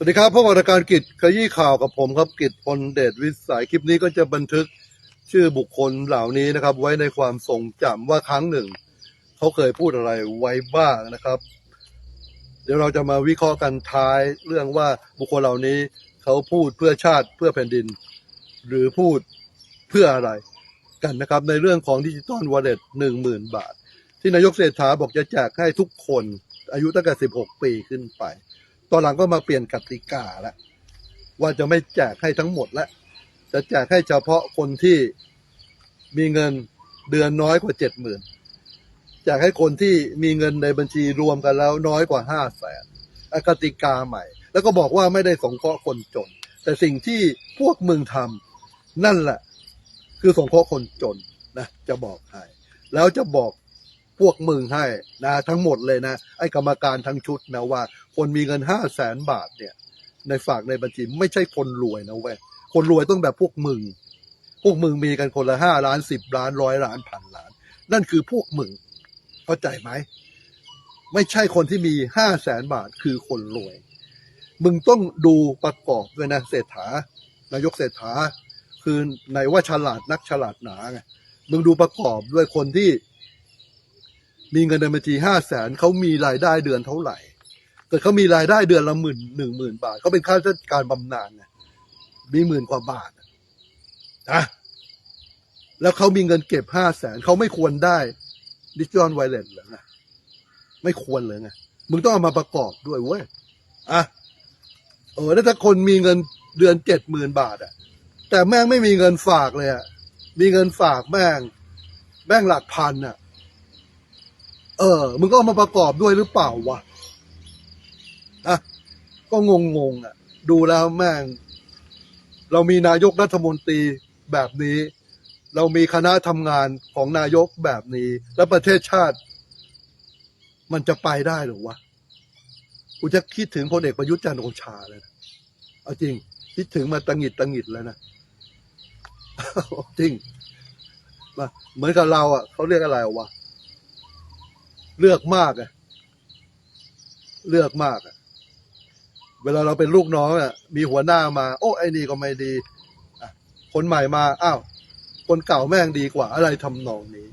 สวัสดีครับพบกับรายการกิจขยี้ข่าวกับผมครับกิจพลเดชวิสัยคลิปนี้ก็จะบันทึกชื่อบุคคลเหล่านี้นะครับ ไว้ในความทรงจำว่าครั้งหนึ่ง เขาเคยพูดอะไรไว้บ้างนะครับ เดี๋ยวเราจะมาวิเคราะห์กันท้ายเรื่องว่าบุคคลเหล่านี้เขาพูดเพื่อชาติเพื่อแผ่นดิน หรือพูดเพื่ออะไรกันนะครับ ในเรื่องของดิจิตอลวอลเล็ตหนึ่งหมื่นบาท ที่นายกเศรษฐาบอกจะแจกให้ทุกคนอายุตั้งแต่สิบหกปีขึ้นไป ตอนหลังก็มาเปลี่ยนกติกาแล้วว่าจะไม่แจกให้ทั้งหมดแล้วจะแจกให้เฉพาะคนที่มีเงินเดือนน้อยกว่าเจ็ดหมื่นแจกให้คนที่มีเงินในบัญชีรวมกันแล้วน้อยกว่าห้าแสนกติกาใหม่ แล้วก็บอกว่าไม่ได้สงเคราะห์คนจน แต่สิ่งที่พวกมึงทำนั่นแหละ คือสงเคราะห์คนจนนะจะบอกให้แล้วจะบอกพวกมึงให้นะทั้งหมดเลยนะ ไอ้กรรมการทั้งชุดนะว่า คนมีเงินห้าแสนบาทเนี่ย ในฝากในบัญชีไม่ใช่คนรวยนะเว้ยคนรวยต้องแบบพวกมึง พวกมึงมีกันคนละห้าล้านสิบล้านร้อยล้านพันล้าน นั่นคือพวกมึงเข้าใจไหมไม่ใช่คนที่มีห้าแสนบาทคือคนรวย มึงต้องดูประกอบด้วยนะเศรษฐานายกเศรษฐา คือไหนว่าฉลาดนักฉลาดหนาไงมึงดูประกอบด้วยคนที่ มีเงินในบัญชีห้าแสนเขามีรายได้เดือนเท่าไหร่ เกิดเขามีรายได้เดือนละหมื่นหนึ่งหมื่นบาทเขาเป็นข้าราชการบำนาญมีหมื่นกว่าบาทนะแล้วเขามีเงินเก็บห้าแสนเขาไม่ควรได้ดิจิตอลไวเลสหรือไงไม่ควรเลยไงมึงต้องเอามาประกอบด้วยเว้ยอะเออแล้วถ้าคนมีเงินเดือนเจ็ดหมื่นบาทอะแต่แม่งไม่มีเงินฝากเลยอะมีเงินฝากแม่ง แม่งหลักพันอะ เออ มึงก็เอามาประกอบด้วยหรือเปล่าวะ อะก็งงงๆอะ ดูแล้วแม่ง เรามีนายกรัฐมนตรีแบบนี้ เรามีคณะทำงานของนายกแบบนี้ แล้วประเทศชาติ มันจะไปได้หรือวะกูจะคิดถึงพลเอกประยุทธ์จันทร์โอชาเลยนะเอาจริง คิดถึงมาตังหิดตังหิดแล้วนะจริงมาเหมือนกับเราอะเขาเรียกอะไรวะเลือกมากอะเลือกมากอะ เวลาเราเป็นลูกน้องอะมีหัวหน้ามา โอ้ไอ้นี่ก็ไม่ดีคนใหม่มาอ้าวคนเก่าแม่งดีกว่า อะไรทำนองนี้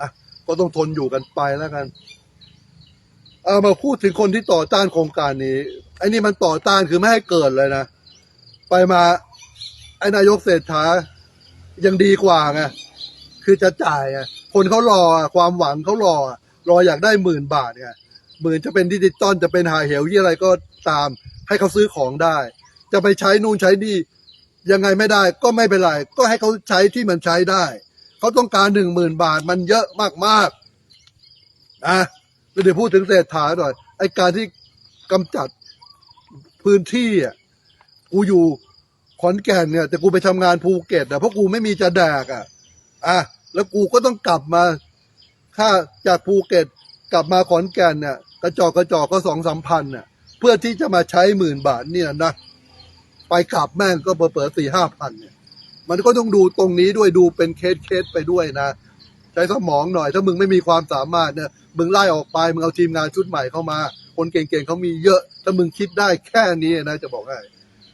อะก็ต้องทนอยู่กันไปแล้วกันเอามาพูดถึงคนที่ต่อต้านโครงการนี้ไอ้นี่มันต่อต้านคือไม่ให้เกิดเลยนะไปมาไอ้นายกเศรษฐายังดีกว่าไงคือจะจ่ายไงคนเขารอความหวังเขารอ รออยากได้หมื่นบาทไงหมื่นจะเป็นดิจิตอลจะเป็นหาเหวี่อะไรก็ตาม ให้เขาซื้อของได้ จะไปใช้นู่นใช้นี่ยังไงไม่ได้ก็ไม่เป็นไร ก็ให้เขาใช้ที่มันใช้ได้ เขาต้องการหนึ่งหมื่นบาทมันเยอะมากๆนะเดี๋ยวพูดถึงเศรษฐาหน่อยไอการที่กำจัดพื้นที่อะกูอยู่ขอนแก่นเนี่ย แต่กูไปทำงานภูเก็ตอะเพราะกูไม่มีจะแดกอะอะแล้วกูก็ต้องกลับมาถ้าจากภูเก็ตกลับมาขอนแก่นเนี่ยกระจอกกระจอกก็สองสามพันเนี่ย เพื่อที่จะมาใช้หมื่นบาทเนี่ยนะไปกลับแม่งก็เปิดสี่ห้าพันเนี่ย มันก็ต้องดูตรงนี้ด้วยดูเป็นเคสเคสไปด้วยนะ ใช้สมองหน่อย ถ้ามึงไม่มีความสามารถเนี่ยมึงไล่ออกไปมึงเอาทีมงานชุดใหม่เข้ามา คนเก่งๆเขามีเยอะ ถ้ามึงคิดได้แค่นี้นะจะบอกให้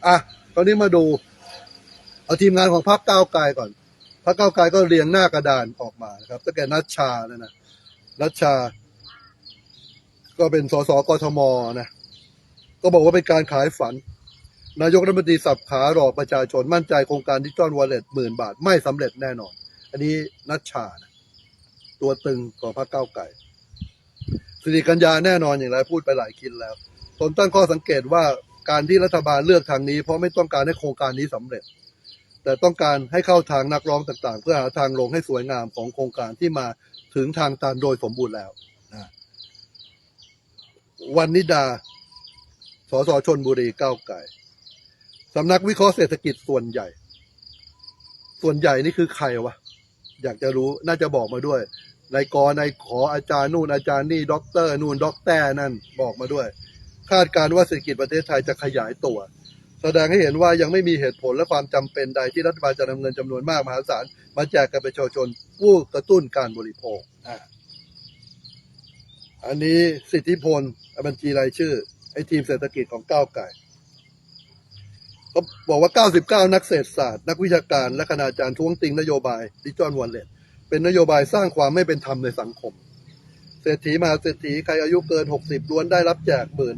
อะตอนนี้มาดู เอาทีมงานของพรรคก้าวไกลก่อนพรรคก้าวไกลก็เรียงหน้ากระดานออกมานะครับตั้งแต่นัชชานะนะนัชชา ก็เป็นสสกทมนะ ก็บอกว่าเป็นการขายฝัน นายกรัฐมนตรีสับขาหลอกประชาชนมั่นใจโครงการดิจิตอลวอลเล็ตหมื่นบาทไม่สำเร็จแน่นอน อันนี้นัชชานะตัวตึงของพรรคก้าวไกลสิริกัญญาแน่นอนอย่างไรพูดไปหลายคินแล้วตนตั้งข้อสังเกตว่าการที่รัฐบาลเลือกทางนี้ เพราะไม่ต้องการให้โครงการนี้สำเร็จ แต่ต้องการให้เข้าทางนักร้องต่างๆ เพื่อหาทางลงให้สวยงามของโครงการที่มาถึงทางตันโดยสมบูรณ์แล้ววันนิดา สสชนบุรีก้าวไกลสำนักวิเคราะห์เศรษฐกิจส่วนใหญ่ ส่วนใหญ่นี่คือใครวะ อยากจะรู้น่าจะบอกมาด้วยนายกนายขออาจารย์นู่นอาจารย์นี่ด็อกเตอร์นู่นด็อกแต่นั่นบอกมาด้วย คาดการณ์ว่าเศรษฐกิจประเทศไทยจะขยายตัว แสดงให้เห็นว่ายังไม่มีเหตุผลและความจำเป็นใดที่รัฐบาลจะนำเงินจำนวนมากมหาศาลมาแจกกับประชาชนผู้กระตุ้นการบริโภคอ่าอันนี้สิทธิพลบัญชีรายชื่อ ไอ้ทีมเศรษฐกิจของก้าวไก่เขาบอกว่า 99 นักเศรษฐศาสตร์ นักวิชาการและคณาจารย์ท้วงติงนโยบายดิจิทัลวอลเล็ตเป็นนโยบายสร้างความไม่เป็นธรรมในสังคม เศรษฐีมาเศรษฐีใครอายุเกิน 60ล้วนได้รับแจกหมื่น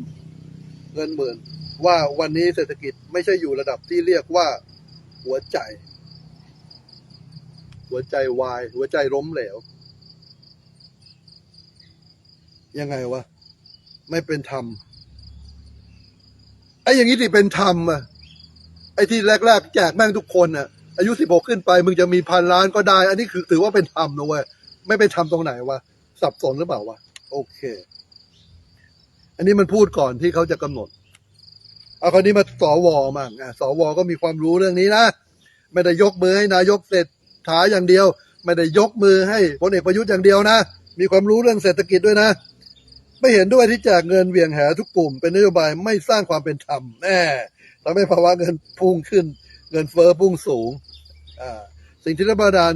เงินหมื่น ว่าวันนี้เศรษฐกิจไม่ใช่อยู่ระดับที่เรียกว่าหัวใจ หัวใจวาย หัวใจล้มเหลว ยังไงวะ ไม่เป็นธรรม ไอ้อย่างนี้ที่เป็นธรรมอะไอ้ที่แรกๆแจกแม่งทุกคนอะอายุสิบหกขึ้นไปมึงจะมีพันล้านก็ได้ อันนี้คือถือว่าเป็นธรรมนะเว้ยไม่เป็นธรรมตรงไหนวะสับสนหรือเปล่าวะโอเค อันนี้มันพูดก่อนที่เขาจะกำหนด เอาคราวนี้มาสวมั่งอะสวก็มีความรู้เรื่องนี้นะไม่ได้ยกมือให้นายกเศรษฐาอย่างเดียว ไม่ได้ยกมือให้พลเอกประยุทธ์อย่างเดียวนะมีความรู้เรื่องเศรษฐกิจด้วยนะ ไม่เห็นด้วยที่แจกเงินเวียงแหทุกกลุ่ม เป็นนโยบายไม่สร้างความเป็นธรรมแน่ทำให้ภาวะเงินพุ่งขึ้น เงินเฟ้อพุ่งสูง สิ่งที่รัฐบาล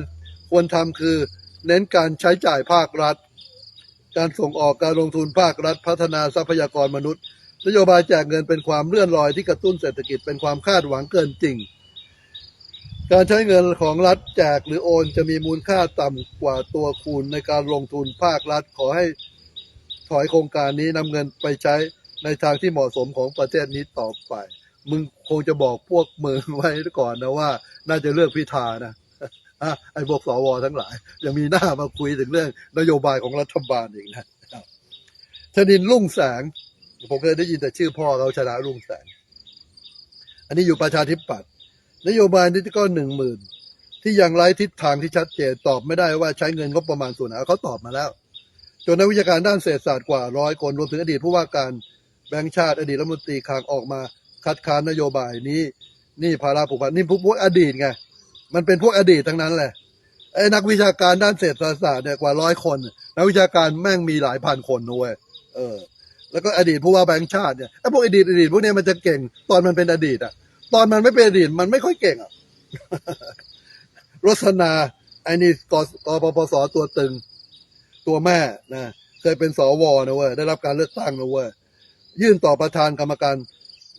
ควรทำคือ เน้นการใช้จ่ายภาครัฐ การส่งออกการลงทุนภาครัฐ พัฒนาทรัพยากรมนุษย์ นโยบายแจกเงินเป็นความเลื่อนลอยที่กระตุ้นเศรษฐกิจเป็นความคาดหวังเกินจริง การใช้เงินของรัฐแจกหรือโอนจะมีมูลค่าต่ำกว่าตัวคูณในการลงทุนภาครัฐขอให้ ถอยโครงการนี้นำเงินไปใช้ในทางที่เหมาะสมของประเทศนี้ต่อไป มึงคงจะบอกพวกมึงไว้ก่อนนะว่า น่าจะเลือกพิธานะอะไอ้พวกสวทั้งหลาย ยังมีหน้ามาคุยถึงเรื่องนโยบายของรัฐบาลอีกนะชนินรุ่งแสง ผมเคยได้ยินแต่ชื่อพ่อเขาชนะรุ่งแสง อันนี้อยู่ประชาธิปัตย์นโยบายนี้ก็หนึ่งหมื่นที่ยังไร้ทิศทางที่ชัดเจนตอบไม่ได้ว่าใช้เงินงบประมาณส่วนไหนเขาตอบมาแล้ว จนนักวิชาการด้านเศรษฐศาสตร์กว่าร้อยคนรวมถึงอดีตผู้ว่าการแบงค์ชาติอดีตรัฐมนตรีคลังออกมาคัดค้านนโยบายนี้ นี่ภาราผูกพันนี่พวกอดีตไงมันเป็นพวกอดีตทั้งนั้นแหละไอ้นักวิชาการด้านเศรษฐศาสตร์เนี่ยกว่าร้อยคน นักวิชาการแม่งมีหลายพันคนนะเว้ยเออ แล้วก็อดีตผู้ว่าแบงค์ชาติเนี่ยไอ้พวกอดีตอดีตพวกเนี้ยมันจะเก่ง ตอนมันเป็นอดีตอะตอนมันไม่เป็นอดีตมันไม่ค่อยเก่งอะรสนาไอ้นี่กกปปสตัวตึง ตัวแม่นะเคยเป็นสวนะเว้ยได้รับการเลือกตั้งนะเว้ยยื่นต่อประธานกรรมการ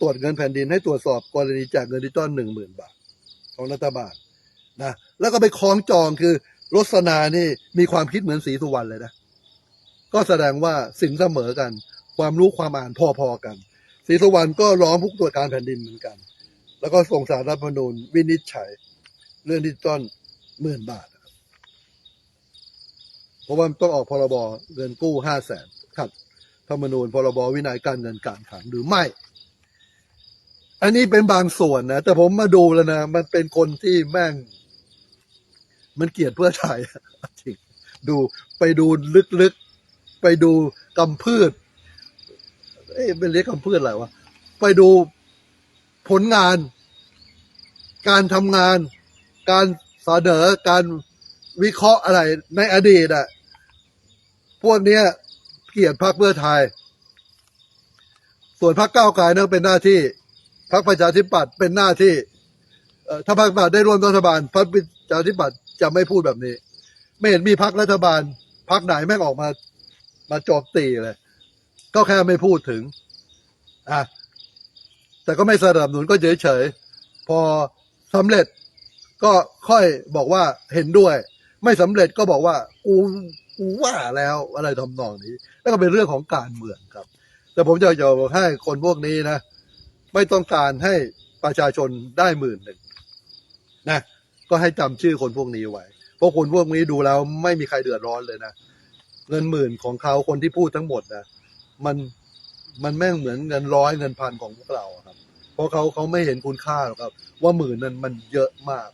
ตรวจเงินแผ่นดินให้ตรวจสอบกรณีแจกเงินดิจิตอลหนึ่งหมื่นบาท ของรัฐบาลนะแล้วก็ไปคล้องจองคือรสนานี่มีความคิดเหมือนสีสุวรรณเลยนะ ก็แสดงว่าสินเสมอกัน ความรู้ความอ่านพอๆกันศรีสุวรรณก็ร้องผู้ตรวจการแผ่นดินเหมือนกัน แล้วก็ส่งสารรัฐมนูญวินิจฉัย เรื่องดิจิตอลหมื่นบาท เพราะว่ามันต้องออกพรบเงินกู้ห้าแสนครับธรรมนูญพรบวินัยการเงินการคลังหรือไม่ อันนี้เป็นบางส่วนนะ แต่ผมมาดูแล้วนะ มันเป็นคนที่แม่ง มันเกลียดเพื่อไทยจริงดูไปดูลึกๆ ไปดูกำพืชเอ๊ะเป็นเรียกกำพืชอะไรวะ ไปดูผลงาน การทำงาน การเสนอการวิเคราะห์อะไรในอดีตอะ พวกเนี้ยเกลียดพรรคเพื่อไทย ส่วนพรรคก้าวไกลนั่นเป็นหน้าที่พรรคประชาธิปัตย์เป็นหน้าที่ถ้าพรรคประชาธิปัตย์ได้ร่วมรัฐบาลพรรคประชาธิปัตย์จะไม่พูดแบบนี้ ไม่เห็นมีพรรครัฐบาลพรรคไหนแม่งออกมา มาโจมตีเลย ก็แค่ไม่พูดถึงอะแต่ก็ไม่สนับสนุนก็เฉยๆพอสำเร็จก็ค่อยบอกว่าเห็นด้วย ไม่สำเร็จก็บอกว่ากู กูว่าแล้วอะไรทำนองนี้ แล้วก็เป็นเรื่องของการเมืองครับ แต่ผมจะจะบอกให้คนพวกนี้นะ ไม่ต้องการให้ประชาชนได้หมื่นหนึ่งนะก็ให้จำชื่อคนพวกนี้ไว้ เพราะคนพวกนี้ดูแล้วไม่มีใครเดือดร้อนเลยนะ เงินหมื่นของเขาคนที่พูดทั้งหมดนะมันมันแม่งเหมือนเงินร้อยเงินพันของพวกเราครับ เพราะเขาเขาไม่เห็นคุณค่าหรอกครับ ว่าหมื่นนั้นมันเยอะมาก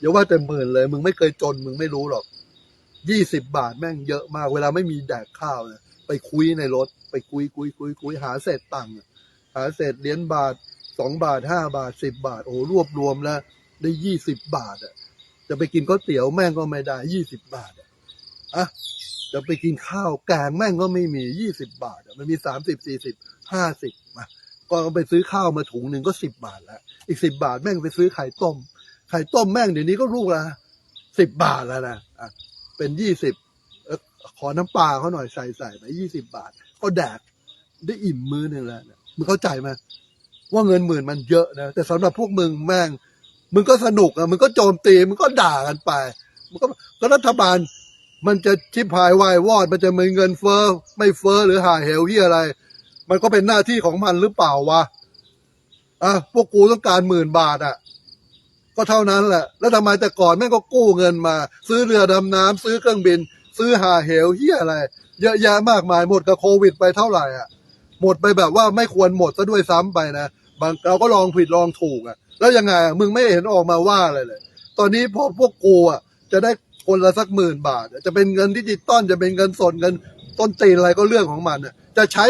อย่าว่าแต่หมื่นเลย มึงไม่เคยจนมึงไม่รู้หรอก ยี่สิบบาทแม่งเยอะมาก เวลาไม่มีแดกข้าวเนี่ยไปคุยในรถ ไปคุยคุยคุยคุยหาเศษตังค์หาเศษเหรียญบาทสองบาทห้าบาทสิบบาท โอ้รวบรวมแล้ว ได้ยี่สิบบาทอะจะไปกินก๋วยเตี๋ยวแม่งก็ไม่ได้ยี่สิบบาทอะอะจะไปกินข้าวแกงแม่งก็ไม่มียี่สิบบาทอะมันมีสามสิบสี่สิบห้าสิบมาก็เอาไปซื้อข้าวมาถุงหนึ่งก็สิบบาทแล้วอีกสิบบาทแม่งไปซื้อไข่ต้ม ไข่ต้มแม่งเดี๋ยวนี้ก็ลูกละสิบบาทแล้วนะอะ เป็นยี่สิบขอน้ำปลาเขาหน่อยใส่ใส่ไปยี่สิบบาท ก็แดกได้อิ่มมือหนึ่งแล้วมึงเข้าใจไหมว่าเงินหมื่นมันเยอะนะ แต่สำหรับพวกมึงแม่ง มึงก็สนุกอะมึงก็โจมตีมึงก็ด่ากันไปมึงก็แล้วรัฐบาลมันจะชิบหายวายวอด มันจะมีเงินเฟ้อไม่เฟ้อหรือหาเหวที่อะไร มันก็เป็นหน้าที่ของมันหรือเปล่าวะอะพวกกูต้องการหมื่นบาทอะ ก็เท่านั้นแหละ แล้วทำไมแต่ก่อนแม่งก็กู้เงินมา ซื้อเรือดำน้ำซื้อเครื่องบิน ซื้อหาเหวเฮียอะไร เยอะแยะมากมายหมดกับโควิดไปเท่าไหร่อะ หมดไปแบบว่าไม่ควรหมดซะด้วยซ้ำไปนะบางเราก็ลองผิดลองถูกอะ แล้วยังไงอะมึงไม่เห็นออกมาว่าอะไรเลย ตอนนี้พอพวกกูอะจะได้คนละสักหมื่นบาท จะเป็นเงินดิจิตอลจะเป็นเงินสดเงินต้นตีนอะไรก็เรื่องของมันอะจะใช้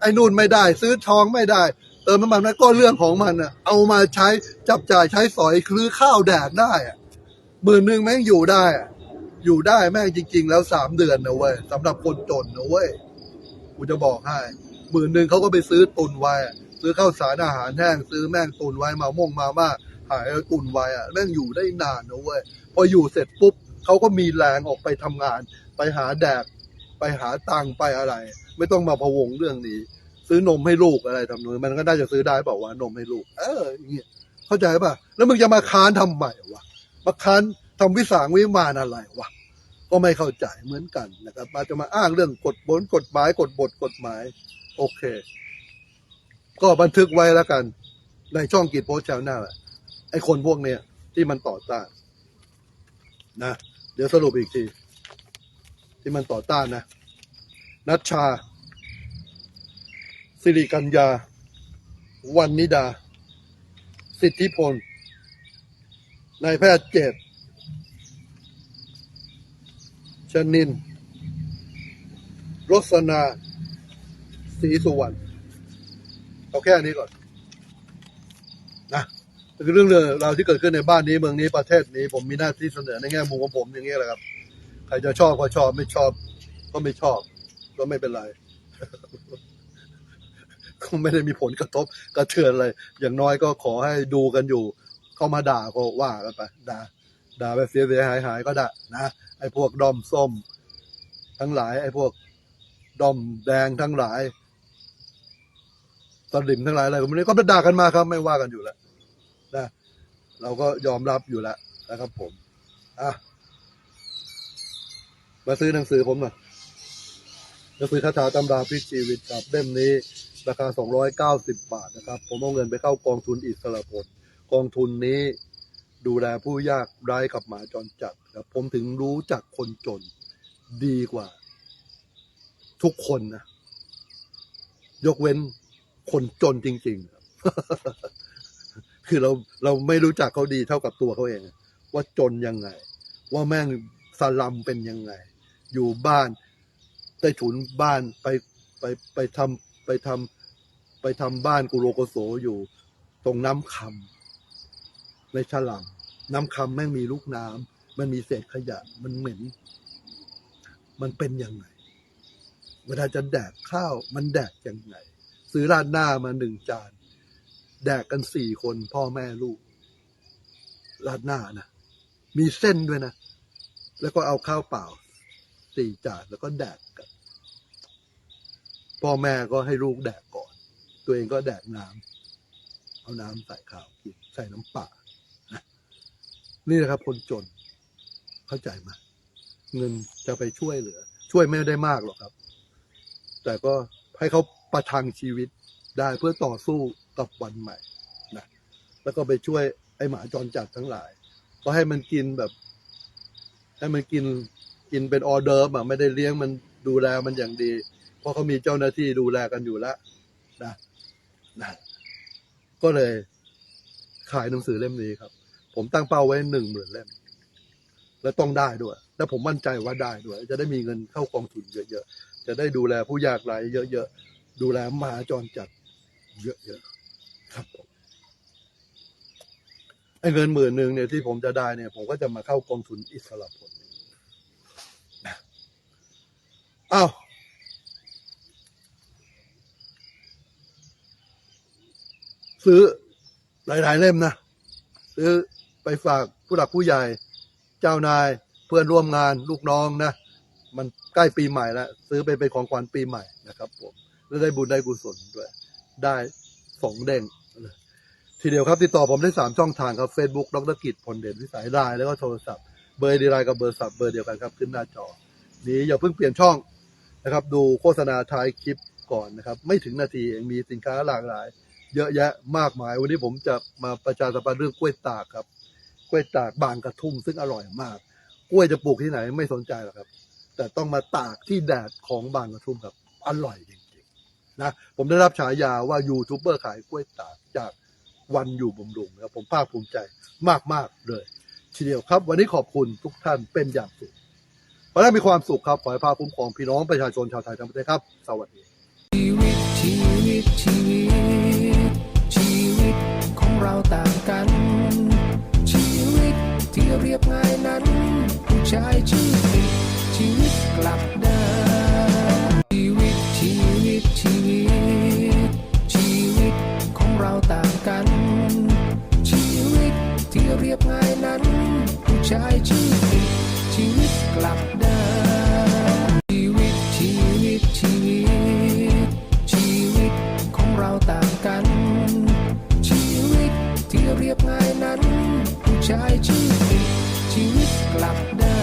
ไอ้นู่นไม่ได้ ซื้อทองไม่ได้ เติมน้ำมันไม่ก็เรื่องของมันอะ เอามาใช้จับจ่ายใช้สอยคือข้าวแดกได้อะหมื่นหนึ่งแม่งอยู่ได้อะอยู่ได้แม่งจริง ๆ แล้วสามเดือนนะเว้ยสำหรับคนจนนะเว้ยกูจะบอกให้หมื่นหนึ่งเขาก็ไปซื้อตุนไว้ ซื้อข้าวสารอาหารแห้งซื้อแม่งตุนไว้มาม่งมาม่าหายแล้วตุนไว้อะแม่งอยู่ได้นานนะเว้ยพออยู่เสร็จปุ๊บเขาก็มีแรงออกไปทำงาน ไปหาแดก ไปหาตังค์ไปอะไร ไม่ต้องมาพะวงเรื่องนี้ ซื้อนมให้ลูกอะไรทำนองนี้มันก็น่าจะซื้อได้เปล่าวะนมให้ลูก เอออย่างเงี้ยเข้าใจป่ะ แล้วมึงจะมาค้านทำไมวะมาค้านทำวิสางวิมานอะไรวะก็ไม่เข้าใจเหมือนกันนะครับมาจะมาอ้างเรื่องกฎบนกฎหมายกฎบทกฎหมาย โอเค ก็บันทึกไว้แล้วกัน ในช่องกีดโพสชาวหน้าไอ้คนพวกเนี้ยที่มันต่อต้านนะเดี๋ยวสรุปอีกที ที่มันต่อต้านนะนัชชา สิริกัญญา วันนิดา สิทธิพลนายแพทย์เจตชนิน รสนาศรีสุวรรณเอาแค่นี้ก่อนนะคือเรื่องเราที่เกิดขึ้นในบ้านนี้เมืองนี้ประเทศนี้ ผมมีหน้าที่เสนอในแง่มุมของผมอย่างนี้แหละครับ ใครจะชอบก็ชอบไม่ชอบ ก็ไม่ชอบ ก็ไม่เป็นไร ก็ไม่ได้มีผลกระทบกระเทือนอะไร อย่างน้อยก็ขอให้ดูกันอยู่ เข้ามาด่าก็ว่ากันไปด่าด่าแบบเสียเสียหายหายก็ด่านะไอ้พวกดอมส้ม ทั้งหลาย ไอ้พวกดอมแดงทั้งหลายสลิมทั้งหลายอะไรก็ไม่รู้ก็ไปด่ากันมาครับ ไม่ว่ากันอยู่แล้วนะเราก็ยอมรับอยู่แล้วนะครับผมอะมาซื้อหนังสือผมหน่อยหนังสือคาถาตำราพลิกชีวิตครับเล่มนี้ ราคา 290 บาทนะครับ ผมเอาเงินไปเข้ากองทุนอิสระผล กองทุนนี้ดูแลผู้ยากไร้กับหมาจรจัดครับผมถึงรู้จักคนจนดีกว่า ทุกคนนะ ยกเว้นคนจนจริง ๆ ครับ คือเราเราไม่รู้จักเขาดีเท่ากับตัวเขาเอง ว่าจนยังไง ว่าแม่งสลัมเป็นยังไง อยู่บ้านใต้ถุนบ้านไปไปไปทำ ไปทำไปทำบ้านกุโลโกโสอยู่ ตรงน้ำคำในฉลัมน้ำคำแม่งมีลูกน้ำมันมีเศษขยะ มันเหม็น มันเป็นยังไง เวลาจะแดกข้าว มันแดกยังไง ซื้อราดหน้ามาหนึ่งจาน แดกกันสี่คนพ่อแม่ลูก ราดหน้านะมีเส้นด้วยนะ แล้วก็เอาข้าวเปล่าสี่จานแล้วก็แดกกัน พ่อแม่ก็ให้ลูกแดกก่อน ตัวเองก็แดกน้ำเอาน้ำใส่ข้าวกินใส่น้ำปลานี่นะครับ คนจนเข้าใจไหมเงินจะไปช่วยเหลือ ช่วยไม่ได้มากหรอกครับ แต่ก็ให้เขาประทังชีวิตได้เพื่อต่อสู้กับวันใหม่นะแล้วก็ไปช่วยไอหมาจรจัดทั้งหลาย ก็ให้มันกินแบบ ให้มันกินกินเป็นออเดิร์ฟอะไม่ได้เลี้ยงมันดูแลมันอย่างดี เพราะเขามีเจ้าหน้าที่ดูแลกันอยู่แล้วนะนะก็เลยขายหนังสือเล่มนี้ครับ ผมตั้งเป้าไว้หนึ่งหมื่นเล่ม และต้องได้ด้วย และผมมั่นใจว่าได้ด้วย จะได้มีเงินเข้ากองทุนเยอะๆ จะได้ดูแลผู้ยากไร้เยอะๆ ดูแลมหาจรจัดเยอะๆ ครับผมไอ้เงินหมื่นหนึ่งเนี่ยที่ผมจะได้เนี่ย ผมก็จะมาเข้ากองทุนอิสระผลอ้าว ซื้อหลายๆเล่มนะซื้อไปฝากผู้หลักผู้ใหญ่ เจ้านายเพื่อนร่วมงานลูกน้องนะ มันใกล้ปีใหม่แล้วซื้อไปเป็นของขวัญปีใหม่นะครับผมแล้วได้บุญได้กุศลด้วย ได้สองเด้งเลยทีเดียวครับ ติดต่อผมได้สามช่องทางครับ Facebook ดรกิจพลเด่นวิสัยได้แล้วก็โทรศัพท์ เบอร์ดีไลน์กับเบอร์สับเบอร์เดียวกันครับ ขึ้นหน้าจอ นี้อย่าเพิ่งเปลี่ยนช่องนะครับ ดูโฆษณาท้ายคลิปก่อนนะครับ ไม่ถึงนาทีเองมีสินค้าหลากหลาย เยอะแยะมากมาย วันนี้ผมจะมาประชาสัมพันธ์เรื่องกล้วยตากครับกล้วยตากบางกระทุ่มซึ่งอร่อยมาก กล้วยจะปลูกที่ไหนไม่สนใจหรอกครับ แต่ต้องมาตากที่แดดของบางกระทุ่มครับ อร่อยจริงๆนะผมได้รับฉายาว่ายูทูบเบอร์ขายกล้วยตากจากวันอยู่บำรุงครับผมภาคภูมิใจมากๆเลยทีเดียวครับ วันนี้ขอบคุณทุกท่านเป็นอย่างสูงขอให้มีความสุขครับ ขอให้พาคุ้มครองพี่น้องประชาชนชาวไทยทั้งประเทศครับ สวัสดี ที่เรียบง่ายนั้น ผู้ชายชื่อติชีวิตกลับได้